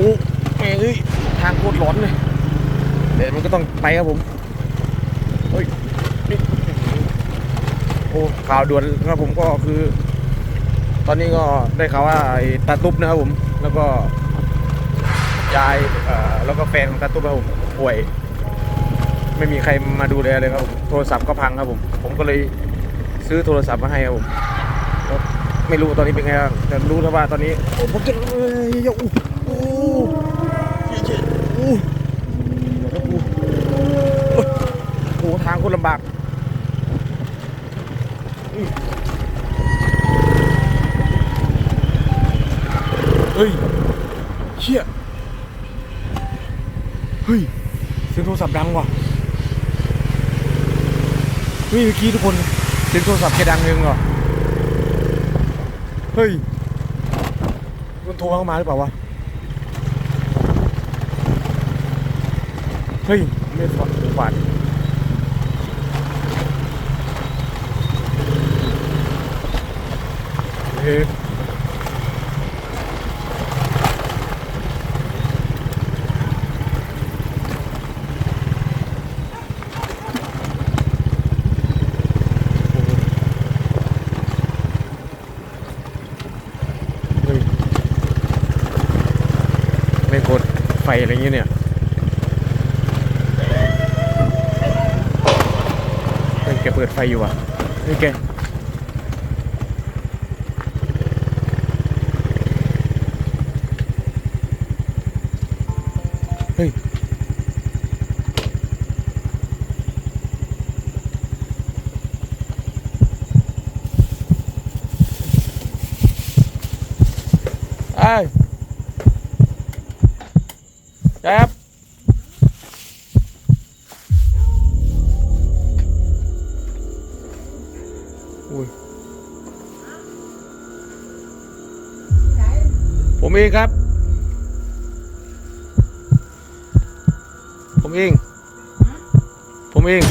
อ้แม่เอ้ยทางโคตรร้อนเลยเดี๋ยวมันก็ต้องไปครับผมเฮ้ยนี่โอ้ข่าวด่วนครับผมก็คือ ตอนนี้ก็ได้ข่าวว่าไอ้ตาตุ๊บนะครับผม แล้วก็ยายเอ่อแล้วก็แฟนของตาตุ๊บครับผมป่วย ไม่มีใครมาดูแลเลยครับผมโทรศัพท์ก็พังครับผม ผมก็เลยซื้อโทรศัพท์มาให้ครับผมไม่รู้ตอนนี้เป็นไงแต่รู้แล้วว่าตอนนี้โอ้ผมจะเอ้ยโอ้โหโอ้โหเจ๊โอ้โหเดี๋ยวครับกูโอ้โหทางคนลำบากอืมเฮ้ยเชี่ยเฮ้ยเสียงโทรศัพท์ดังว่ะเฮ้ยเมื่อกี้ทุกคนเสียงโทรศัพท์แกดังเองเหรอเฮ้ยมันโทรเข้ามาหรือเปล่าวะเฮ้ยไม่ฝันฝันเฮ้ยเฮ้ย ไม่กดไฟอะไรเงี้ยเนี่ยเฮ้ยแกเปิดไฟอยู่อะเฮ้ยแก ฮ้ยไอ้แจ๊บอุ้ย ผมเองครับ ผมเอง ผมเอง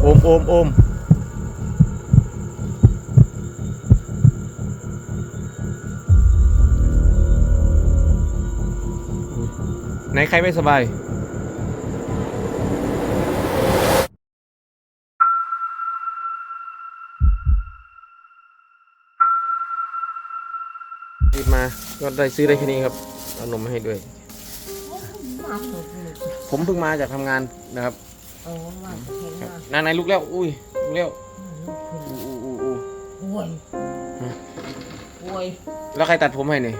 โอมโอมโอมไหนใครไม่สบายรีบมา ก็ได้ซื้อได้แค่นี้ครับ เอานมมาให้ด้วย มาสุดเลยผมเพิ่งมาจากทำงานนะครับโอ้มาเห็นครัมาบนายนายลุกแล้ว อุ้ยลุกแล้วอู้อู้อู้อู้ป่วยฮะป่วยแล้วใครตัดผมให้เนี่ย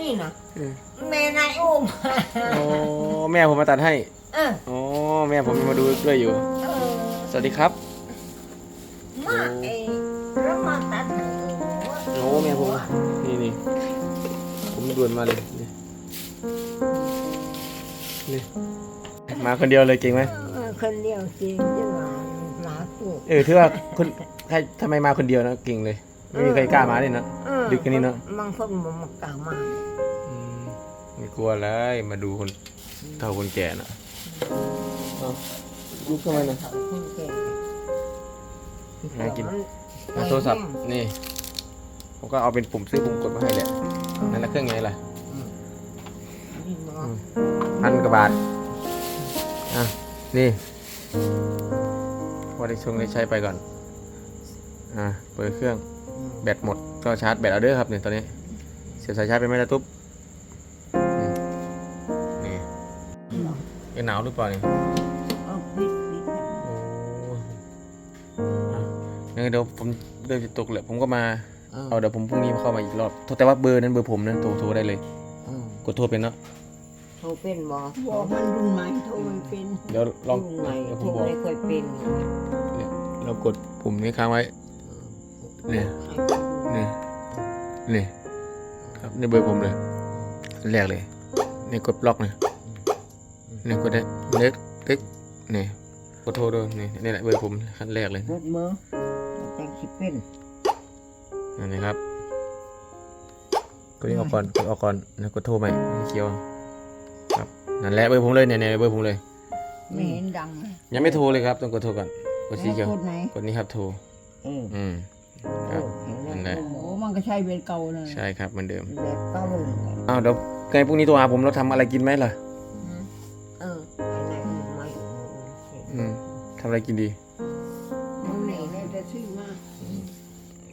นี่นะเออแม่นายอุ้มโอ้แม่ผมมาตัดให้เอออ๋อแม่ผมมาดูด้วยอยู่ เออสวัสดีครับ มาเอ้แล้วมาตัดหนูโอ้แม่ผมนี่นี่ผมด่วนมาเลยนี่ นี่มาคนเดียวเลยเก่งไหมเออคนเดียวจริงจะมาหมาตัวเออถือว่าคนใครทำไมมาคนเดียวนะเก่งเลย ไม่มีใครกล้ามาเลยนะเออดึกกันนี่เนอะบางคนมันมากล่าวมาอืมไม่กลัวเลยมาดูคนเท่าคนแก่นะเอาลุกทำไมนะเขาคนแก่น่ากินเอาโทรศัพท์นี่ผมก็เอาเป็นปุ่มซื้อปุ่มกดมาให้แหละนั่นละเครื่องไงล่ะนี่เนาะ พันกว่าบาทอะนี่พอได้ชงได้ใช้ไปก่อนอะเปิดเครื่องแบตหมดก็ชาร์จแบตเอาเด้อครับเนี่ยตอนนี้ เสียบสายชาร์จไปไหมล่ะตุ๊บอืมนี่ยังหนาวหรือเปล่าเนี่ยเอาปิดปิดโอ้อะงั้นเดี๋ยวผมเริ่มจะตกแหละผมก็มาเอาเดี๋ยวผมพรุ่งนี้เข้ามาอีกรอบแต่ว่าเบอร์นั้นเบอร์ผมนะโทรโทรได้เลยเออกดโทรเป็นเนาะโท รเป็นบ่บอกมันรุ่นใหม่โทรไม่เป็นเดี๋ยวลองรุ่นใหม่เดี๋ยวผโทรมบอกไม่ค่อยเป็นเนี่ยเรากดปุ่มนี้ค้างไว้ เนี่ย นี่นี่ครับนี่เบอร์ผมเลยอันแรกเลยนี่กดบล็อกเนี่ยนี่กดได้เล็กติ๊กนี่กดโทรด้วยนี่นี่แหละเบอร์ผมขั้นแรกเลยรถมือแต่งสิเป็นนั่นนะครับกดนี้ออกก่อนกดออกก่อนแล้วกดโทรใหม่เขียวครับ นั่นแหละเบอร์ผมเลยเนี่ยเนี่ยเบอร์ผมเลย ไม่เห็นดังเลย ยังไม่โทรเลยครับต้องกดโทรก่อนกดสีเขียวแล้วกดไหน กดนี้ครับโทรเอออืมครับนั่นแหละโอ้โหมันก็ใช่เวรเก่าเลยใช่ครับเหมือนเดิมแบบเก่าเลยอ้าวเดี๋ยวไงพรุ่งนี้โทรหาผมเราทำอะไรกินไหมล่ะเอออะไรไม่อืมทำอะไรกินดีมึงไหนเลยจะซื้อมา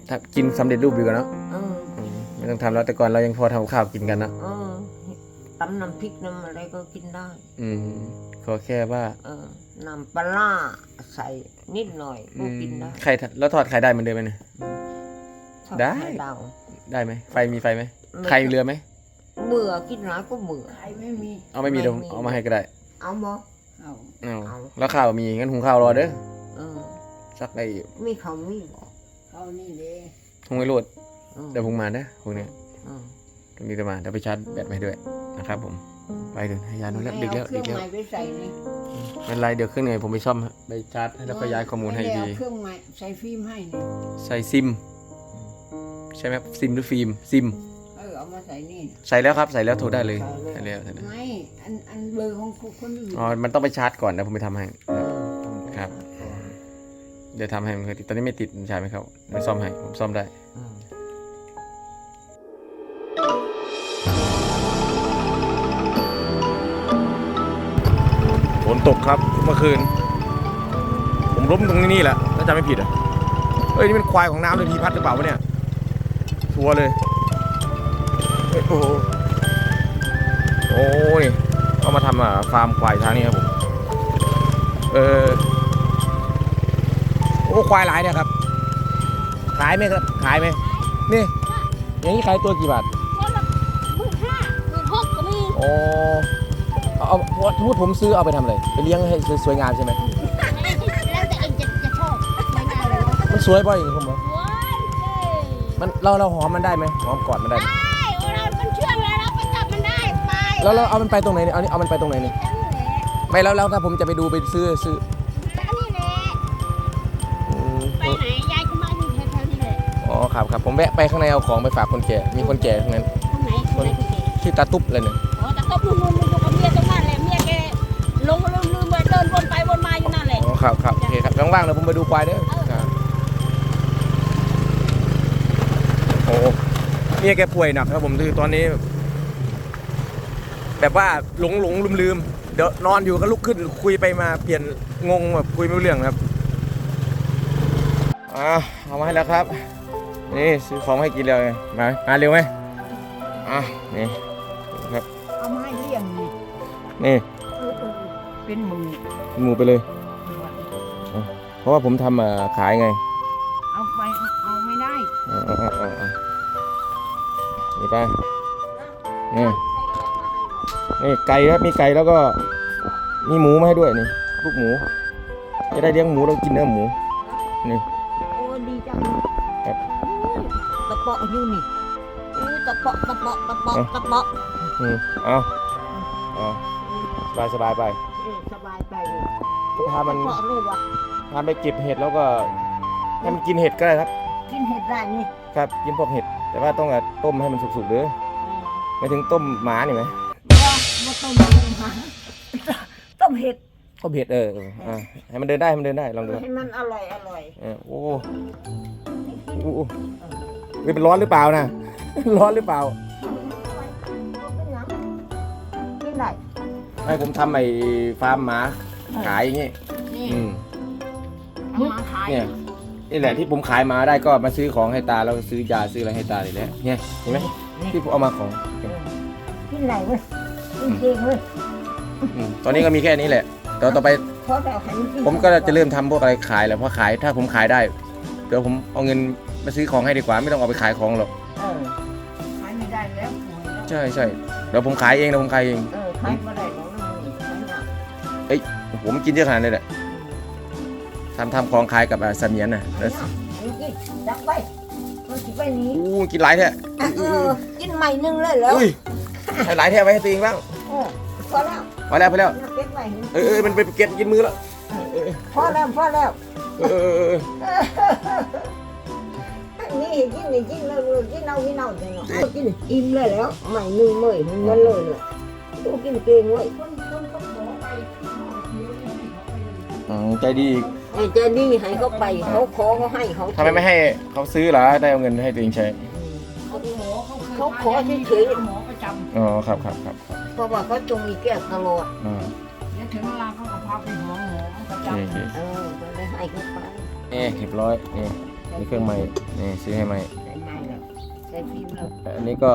ถ้ากินสำเร็จรูปดีกว่าเนอะเอออืมไม่ต้องทำแล้วแต่ก่อนเรายังพอทำข้าวกินกันนะเออ ตำน้ำพริกน้ำอะไรก็กินได้ อืมขอแค่ว่า เออน้ำปลาร้าใส่นิดหน่อยอืก็มกินได้ไข่ทแล้วทอดไข่ได้เหมือนเดิมไหมเนี่ย ชอบได้ ไข่ดาว ได้ไหมไฟมีไฟไหมไม่ ไข่เรือไหมเบื่อกินร้ายก็เบื่อ ใครไม่มี เอาไม่มีเดี๋ยวไม่มี เอามาให้ก็ได้เอาบ่ เอาเอาเอา แล้วข้าวมีงั้นหุงข้าวรอเด้อเออสักไอ้มีเขามีบ่เขานี่เลยหุงไม่รดเออเดี๋ยวผมมาเด้อพวกเนี้ยเออต รงนี้จะมาเดี๋ยวไปชาร์จแบตมาให้ด้วยนะครับ ผม ไปเดินให้ยานุแล้วดึกแล้วเครื่ดึองกแล้วใหม่ไปใส่นี่ไม่เป็นไรเดี๋ยวเครื่องไหนผมไปซ่อมฮะไปชาร์จให้แล้วก็ย้ายข้อมูลให้ไได้ดีเอาเครื่องใหม่ใส่ฟิล์มให้นี่ใส่ซิม ใช่ไหมครับซิมหรือฟิล์มซิมเออเอามาใส่นี่ใส่แล้วครับใส่แล้วโทรได้เลยใส่แล้วใส่แล้วไม่อันอันเบอร์ของคนอื่นอ๋อมันต้องไปชาร์จก่อนนะผมไปทำให้เออต้องครับเดี๋ยวทำให้มันเคยติดตอนนี้ไม่ติดใช่ไหมครับไม่ซ่อมให้ผมซ่อมได้ นตกครับเมื่อคืน ผมล้มตรงนี้แหละถ้าจำไม่ผิดอะเอ้ยนี่เป็นควายของน้ำเลยทีพัดหรือเปล่าวะเนี่ยชัวร์เลยเฮ้ยโอ้โหโอ้ยเอามาทำอะฟาร์มควายทางนี้ครับผมเออโอ้ควายหลายเนี่ยครับ ขายไหมครับขายไหมนี่อย่างนี้ขายตัวกี่บาทคนละหมื่นห้าหมื่นหกก็มีอ๋อ เอาเอาสมมติผมซื้อเอาไปทำอะไรไปเลี้ยงให้สวยๆงามใช่ไหมแล้วแต่เองจะจะชอบไม่ได้เลยมันสวยป่ะอย่างนี้ผมบอกว้ายเอ้ยมันเราเราหอมมันได้ไหมหอมกอดมันได้ไหมได้เรามันเชื่องแล้วเราไปจับมันได้ไปแล้วเราเอามันไปตรงไหนเนี่ยเอานี่เอามันไปตรงไหนนี่ฉันนี่แหละไม่แล้วแล้วถ้าผมจะไปดูไปซื้อซื้อแล้วนี่แหละอืมไปไหนยายก็มาอยู่แถวๆนี่แหละอ๋อครับครับผมแวะไปข้างในเอาของไปฝากคนแก่มีคนแก่ทั้งนั้น ตรงไหนตรงไหนคุณเอ๋ชื่อตาตุ๊บเลยเนี่ย อ๋อแต่ก็ลุมๆอยู่กับเมียต ลงลืมลืมๆไปเดินวนไปวนมาอยู่นั่นแหละ อ๋อครับครับโอเคครับว่างๆเดี๋ยวผมไปดูควายเด้อครับโอ้เมียแกป่วยหนักครับผมคือตอนนี้ แบบว่าหลงหลงลืมลืมเดี๋ยวนอนอยู่ก็ลุกขึ้นคุยไปมาเปลี่ยนงงแบบคุยไม่รู้เรื่องครับอ่าเอามาให้แล้วครับ นี่ซื้อของมาให้กินเลยมามาเร็วไหมอะนี่ครับเอามาให้เลี้ยงนี่นี่เออเออ เออเป็นหมือหมูไปเลย เพราะว่าผมทำอ่าขายไงเอาไปเอาเอาไม่ได้เอาเอาเอาเอาเอานี่ไปนี่นี่ไก่ครับมีไก่แล้วก็มีหมูมาให้ด้วยนี่ลูกหมู จะได้เลี้ยงหมูเรากินเนื้อหมูนี่โอ้ดีจังครับตะเปาะอยู่นี่อู้ตะเปาะตะเปาะตะเปาะตะเปาะอืมเอาเอาสบายสบายไป เออสบายไปเลยถ้ามันตะเปาะเลยวะถ้าไปเก็บเห็ดแล้วก็ให้มันกินเห็ดก็ได้ครับ กินเห็ดได้นี่ครับกินพวกเห็ด แต่ว่าต้องอะต้มให้มันสุกๆเด้อไม่ถึงต้มหมานี่ไหมว่ามาต้มหมาต้มเห็ดต้มเห็ดเออเอออะให้มันเดินได้ให้มันเดินได้ลองดูครับให้มันอร่อยอร่อยเออโอ้โหโอ้โหเฮ้ยเป็นร้อนหรือเปล่านะ ร้อนหรือเปล่า ให้ผมทำไอ้ฟาร์มหมาขายอย่างงี้นี่อืม เอามาขายเนี่ย นี่แหละที่ผมขายหมาได้ก็มาซื้อของให้ตาแล้วก็ซื้อยาซื้ออะไรให้ตาเลยแหละเนี่ยเห็นไหมที่ผมเอามาของกินได้เว้ยกินเก่งเว้ยอืมตอนนี้ก็มีแค่นี้แหละแต่ต่อไปเพราะแต่ให้นนผมก็จะเริ่มทำพวกอะไรขายแหล้วเพราะขายถ้าผมขายได้เดี๋ยวผมเอาเงินมาซื้อของให้ดีกว่าไม่ต้องเอาไปขายของหรอกเออขายไม่ได้แล้วป่วยแล้วใช่ใช่เดี๋ยวผมขายเองเดี๋ยวผมขายเอง เออขายมาได้ของน้ำมันขายห นักผมกินเยอะขนาดนี้แหละทำทำของขายกับอ่าเสมียนนะแล้วเอากินจับไปมันสิไปหนี้อู้กินหลายแท้เออกินใหม่หนึงเลยแล้วอุ้ยให้หลายแท้ไว้ให้ตัวเองบ้างเออพอแล้วพอแล้วพอแล้วนักเก็บไว้เออเออมันไปเก็บกินมือแล้วพอแล้วพอแล้วเออเออเออนี่กินนี่กินเลยเลยกินเอากินเอาจังเนาะเอากินอิ่มเลยแล้วใหม่หนึ่งเมื่อยมันมันเลยเลยดูกินเก่งเว้ย อืมใจดีอีกไอ้เจนี่ให้เขาไปเขาขอเขาให้เขาทำไมไม่ให้เขาซื้อเหรอได้เอาเงินให้ตัวเองใช้เขาขอเขาเคยเขาขอเฉยหมอประจอ๋อครับครับครับครับๆเพราะว่าเขาจงมีแก้วตลอดอ่าำเนี่ยถึงเวลาเขาก็พาไปหาหมอประโอจเคโอเคเออก็เลยให้เขาไปเอ๊ะเรียบร้อยนี่นี่เครื่องใหม่นี่ซื้อให้ใหม่ใส่ไม้แล้วใส่ฟิล์มแล้วอันนี้ก็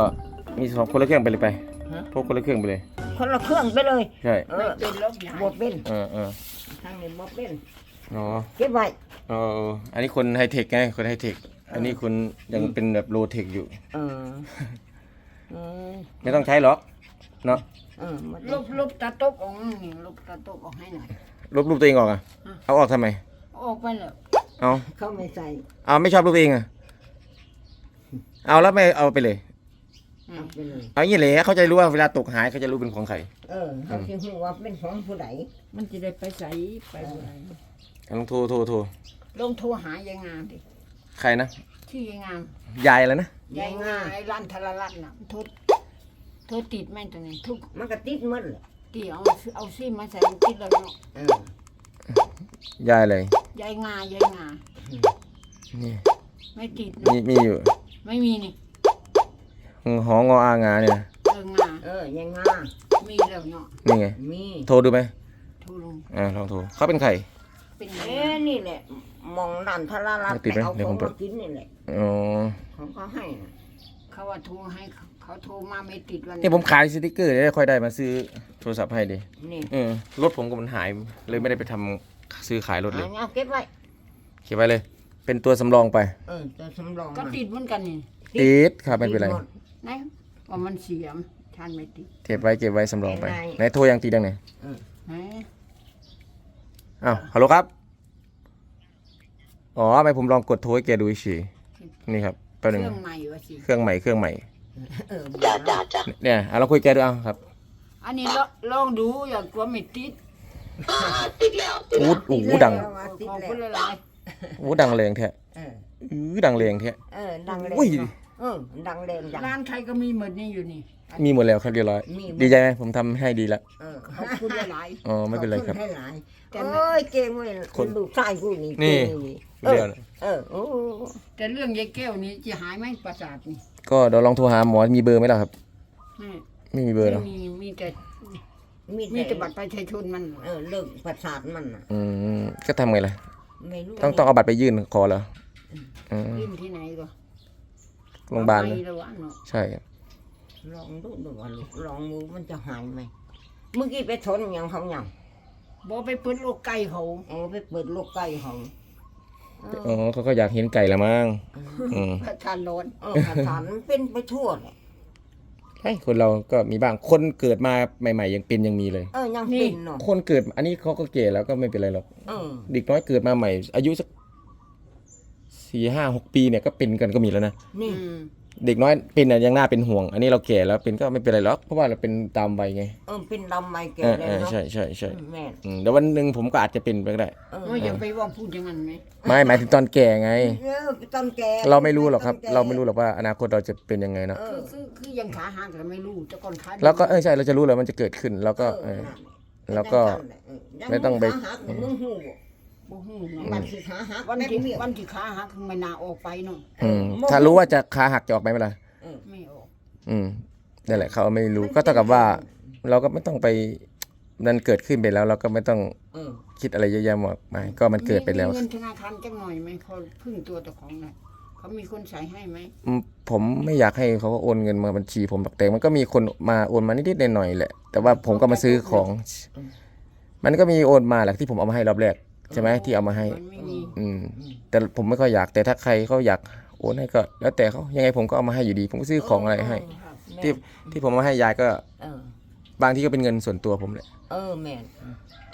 มีสองคนละเครื่องไปเลยไปฮะ พกคนละเครื่องไปเลย คนละเครื่องไปเลยใช่เอำไม่อเป็นแล้วยายบดเป็นเออเออทางนี้บดเป็นอ๋อเก็บไว้เอออันนี้คนไฮเทคไงคนไฮเทคอันนี้คุณยังเป็นแบบโลเทคอยู่เออเออไม่ต้องใช้หรอกเนาะเออมันลบลบตาตกออกนี่ลบตาตกออกให้หน่อยลบรูปตัวเองออกอะอะเอาออกทำไมออกไปแล้วเอาเขาไม่ใส่เอาไม่ชอบรูปตัวเองอะเอาแล้วไม่เอาไปเลย เอาไปเลย เอาอย่างนี้เลยเขาจะรู้ว่าเวลาตกหายเขาจะรู้เป็นของใครเออเขาจะรู้ว่าเป็นของผู้ใดมันจะได้ไปใส่ไปบ่ไหนลองโทรโทรโทรลงโทรหายายงามดิใครนะชื่อยายงามยายแล้วนะยายงามไอ้ร้านทะละลัดน่ะโทษโทษติดแม่นตัวนี้ทุกมันก็ติดหมันเลยตีเอาเอาซิมมาใส่ติดแล้วเนาะเออยายเลยยายงายายงานี่ ไม่ติดมีเนาะมีอยู่ ไม่มีนี่ หองออางาเนี่ยนะเอองาเออยังงามีแล้วเนาะนี่ไง มีโทรดูไหมโทรลงอ่าลองโทรเขาเป็นใคร เป็นไงเอ้นี่แหละมองดันทะละลัดไม่ติดไหมเอาเดี๋ยวขผอมงเปิด มากินนี่แหละอ๋อของเขาให้น่ะเขาว่าโทรให้เขาเขาโทรมาไม่ติดวันนี่ผมขายสติกเกอร์ได้ค่อยได้มาซื้อโทรศัพท์ให้ดินี่เออรถผมก็มันหายเลยไม่ได้ไปทำซื้อขายรถเลยเอาเอาเก็บไว้เก็บไว้เลย เป็นตัวสำรองไป เออจะสำรองก็มาติดเหมือนกันนี่ติดครับไม่เป็นไรติด หดนะว่ามันเสียมทานไม่ติด เก็บไว้เก็บไว้สำรองไปเป็นไงไหนโทรยังตีดังไหนนะอ้าวฮัลโหลครับ อ๋อไม่ผมลองกดโทรให้แกดูเฉยนี่ครับแป๊บเคนึงรื่องใหม่วะสิ เครื่องใหม่เครื่องใหม่เออจ้าจ้าจ้าเนี่ยเอาเราคุยแกดูเอาครับอันนี้ลองลองดูอย่ากลัวไม่ติดอู้อู้ดังติดขอบแล้คุณวหลายอู้ดังแรงแท้เอออื้อดังแรงแท้เออดังแรงอุ้ยเออดังแรงจังๆร้านใครก็มีหมดนี่อยู่นี่ มีหมดแล้วครับเรียบร้อย มีหมด ดีใจไหมผมทำให้ดีแล้ว เออขอบคุณหลายอ๋อไม่เป็นไรครับขอณให้หลายแต่เอ้ยเก่งเว้ยคนลูกชายกูนี่นี่ เก่งนี่เดียวนะเออโอ้ๆแต่เรื่องยายแก้วนี้จะหายไหมประสาทนี่ก็เดี๋ยวลองโทรหาหมอมีเบอร์ไหมล่ะครับ ไม่ไม่มีเบอร์ไม่เนาะมีมีแต่มีมีแต่บัตรประชาชนมันเออเลิกประสาทมันน่ะอืมก็ทำไงล่ะ ไม่รู้ต้องต้องเอาบัตรไปยื่นขอเหรออืมยื่นที่ไหนก็ โรงพยาบาลเลเลยยระวังเนาะใช่ครับลองดูดูว่าลูกลองมือมันจะหายไหมเมื่อกี้ไปชนยังเขายังบอกไปเปิดโลกไก่เขาเออไปเปิดลูกไก่เขาเออ๋ออเขาก็อยากเห็นไก่ละมั้งอืมประชาร้อนเออประสาทมันเป็นไปทั่วเลยใช่คนเราก็มีบ้างคนเกิดมาใหม่ๆยังเป็นยังมีเลยเออยังเป็นเนาะคนเกิดอันนี้เขาก็เก่แล้วก็ไม่เป็นไรหรอกเออเด็กน้อยเกิดมาใหม่ อายุสัก สี่ห้าหกปีเนี่ยก็เป็นกันก็มีแล้วนะนี่อืมเด็กน้อยเป็นน่ะยังน่าเป็นห่วง อันนี้เราแก่แล้วเป็นก็ไม่เป็นไรหรอกเพราะว่าเราเป็นตามวัยไงเออเป็นดำไม่แก่เออเลเอยอเนาะใช่ใช่ใช่แม่นอืมเดี๋ยววันหนึ่งผมก็อาจจะเป็นไปก็ได้ เออว่าอย่าไปว่าพูดอย่างนั้นไหมไม่หมายถึงตอนแก่ไง เออตอนแก่เราไม่รู้หรอกครับตนแก่เราไม่รู้หรอกว่าอนาคตเราจะเป็นยังไงเนาะเอคืออคือคือยังขาหักแต่ไม่รู้แต่ก่อนขาดีแล้วก็เออใช่เราจะรู้เลยมันจะเกิดขึ้น แล้วก็เออแล้วก็ ไม่ต้องไป ขาหักมึงหูบ่ ฮู้เนาะบันสิขาหักวันแม่ที่เมียวันที่ขาหักไม่น่าออกไปเนาะอืมถ้ารู้ว่าจะขาหักจะออกไหมเวลาไม่ออกอืมนั่นแหละเขาไม่รู้ก็เท่ากับว่า เราก็ไม่ต้องไปนั่นเกิดขึ้นไปแล้ว เราก็ไม่ต้องเออคิดอะไรเยอะแยะมากมายก็มันเกิดไปแล้วมีเงินธนาคารจังหน่อยไหมเขาพึ่งตัวแต่ของน่ะเขามีคนใส่ให้ไหมอืมผมไม่อยากให้เขาโอนเงินมาบัญชี ผมหรอกแต่มันก็มีคนมาโอนมานิดๆหน่อยๆแหละ แต่ว่าผมก็มาซื้อของ มันก็มีโอนมาแหละที่ผมเอามาให้รอบแรก ใช่ไหมที่เอามาให้ มันไม่มีอืม แต่ผมไม่ค่อยอยากแต่ถ้าใครเขาอยากโอนให้ก็ แล้วแต่เขายังไงผมก็เอามาให้อยู่ดี ผมก็ซื้อของอะไรให้ ครับที่ที่ผมเอามาให้ยายก็เออบางที่ก็เป็นเงินส่วนตัวผมแหละเออแม่น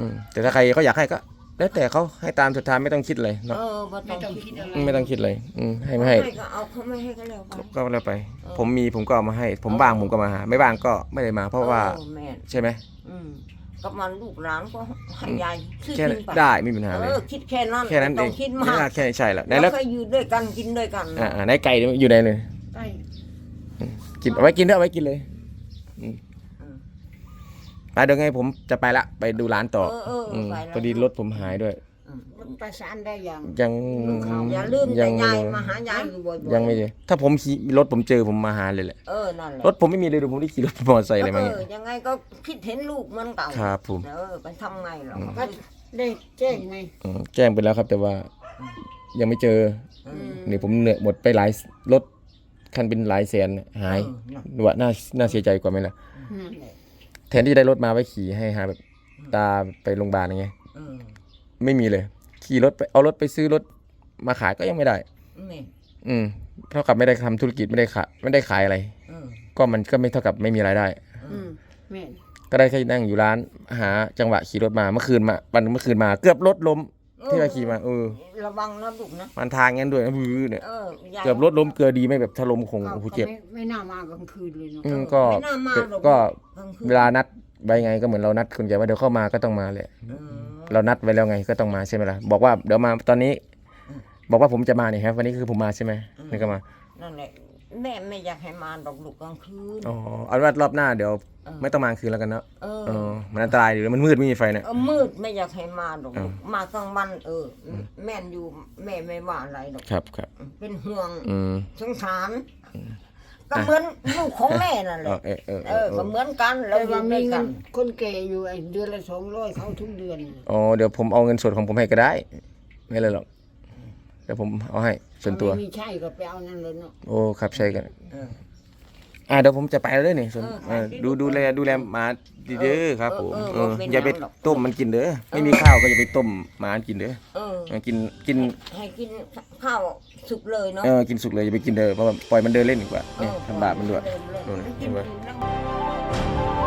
อืมแต่ถ้าใครเขาอยากให้ก็ แล้วแต่เขาให้ตามสุดท้ายไม่ต้องคิดเลยเอเนาะอบ่ไม่ต้ต้อองงคิคิดดอะอะไรไร ไม่ต้องคิดเลยอืมให้ไม่ให้ให้ก็เอาเขาไม่ให้ก็แล้วไปก็แล้วไป ผมมีผมก็เอามาให้ ผมว่างผมก็มาหา ไม่ว่างก็ไม่ได้มา เพราะว่าเออแม่นใช่ไหมอืม ก็มันลูกหลานก็ให้ยายซื้อแค่กินั้นนไปได้ไม่มีปัญหาเลยเออคิดแค่นั้นแค่นั้นเอไม่ต้องงคิดมากแค่นี้ใช่แล้วไหนแล้แล้ววก็อยู่ด้วยกันกินด้วยกันอ่าๆไหนไก่อยู่ไหนเลยใช่กินเอาไว้กินด้วยเอาไว้กินเลยอืมไปเดี๋ยวไงผมจะไปละไปดูร้านต่อเออเออเออือมไปแล้วพอดีรถผมหายด้วย เอประสานได้ยังยังอย่าลืมยัแต่งยายมาหายายอยู่บ่อยๆยังไม่เลยถ้าผมขี่รถผมเจอผมมาหาเลยแหละเออนั่นแหละรถผมไม่มีเลยเดี๋ยวผมได้ขี่รถมอเตอร์ไซค์อะไรมาเอเงี้ยอยังไงก็คิดเห็นลูกมันเก่าครับผมเออไปทำไงหรอกก็ได้แจ้งไหมอืมแจ้งไปแล้วครับ แต่ว่ายังไม่เจอเออนี่ผมเหนื่อยหมดไปหลายรถคันเป็นหลายแสนหายเออน่ะดูว่าน่าน่าเสียใจกว่าไหมล่ะ นั่นแหละแทนที่จะได้รถมาไว้ขี่ให้หาแบบตาไปโรงพยาบาลอย่างเงี้ย เออ ไม่มีเลย ขี่รถไปเอารถไปซื้อรถมาขายก็ยังไม่ได้นี่อืมเท่ากับไม่ได้ทำธุรกิจไม่ได้ขายไม่ได้ขายอะไร เออก็มันก็ไม่เท่ากับไม่มีรายได้อืมแม่นก็ได้แค่นั่งอยู่ร้าน หาจังหวะขี่รถมาเมื่อคืนมาวันเมื่อคืนมาเกือบรถล้มที่ว่าขี่มาเออระวังนะลูกนะ มันทางงั้นด้วยนะบื้อเนี่ยเออยายเกือบรถล้มเกือบดีไม่แบบถ้าล้มคงก็โอ้โหก็เจ็บ ไม่ไม่น่ามากลางคืนเลยเนาะอืมก็ไม่น่ามาหรอกก็กลางคืนเวลานัดไว้ไงก็เหมือนเรานัดคนแก่ว่าเดี๋ยวเข้ามาก็ต้องมาแหละ เออ เรานัดไว้แล้วไงก็ต้องมาใช่ไหมล่ะบอกว่าเดี๋ยวมาตอนนี้อืมบอกว่าผมจะมาเนี่ยครับ วันนี้คือผมมาใช่ไหมนี่ก็มานั่นแหละแม่ไม่อยากให้มาดอกลูกกลางคืน อ๋อเอาเป็นว่ารอบหน้าเดี๋ยวเออไม่ต้องมากลางคืนแล้วกันเนาะเออเออมันอันตรายอยู่แล้วมันมืดไม่มีไฟเนี่ยเออมืดไม่อยากให้มาดอกเออมากลางวันเอออแม่นอยู่แม่ไม่ว่าอะไรหรอกครับครับเป็นห่วงอืมสงสาร ก็เหมือนลูกของแม่นั่นแหเอละอเออเออเอเอออก็เหมือนกันเราแต่อยู่ว่าด้มีวยเงิกันนคนแก่อยู่ไอ้เดือนละสองร้อยเขาทุกเดือนน่ะอ๋อเดี๋ยวผมเอาเงินสดของผมให้ก็ได้ ไม่เลยหรอกเดี๋ยวผมเอาให้ส่วนตัว ไม่มีใช่ก็ไปเอานั่นเลยเนาะโอ้ครับใช่กัน เออ อ่าเดี๋ยวผมจะไปแล้วเด้อนี่ส่วนเออเออไปดูดูแลดูแลหมาดีเด้อครับผมเออเอเอออเป็นอย่าไปหยังหรอกต้มมันกินเด้อไม่มีข้าวก็อย่าไปต้มหมากินเด้อเออ เออกินกินให้กินข้าวสุกเลยเนาะเออกินสุกเลยอย่าไปกินเด้อเพราะว่าปล่อยมันเดินเล่นดีกว่าเอเนี่ยอทำบาปมันด้วยเดินเล่นนู่นมันกิเห็นนไหมนั่ง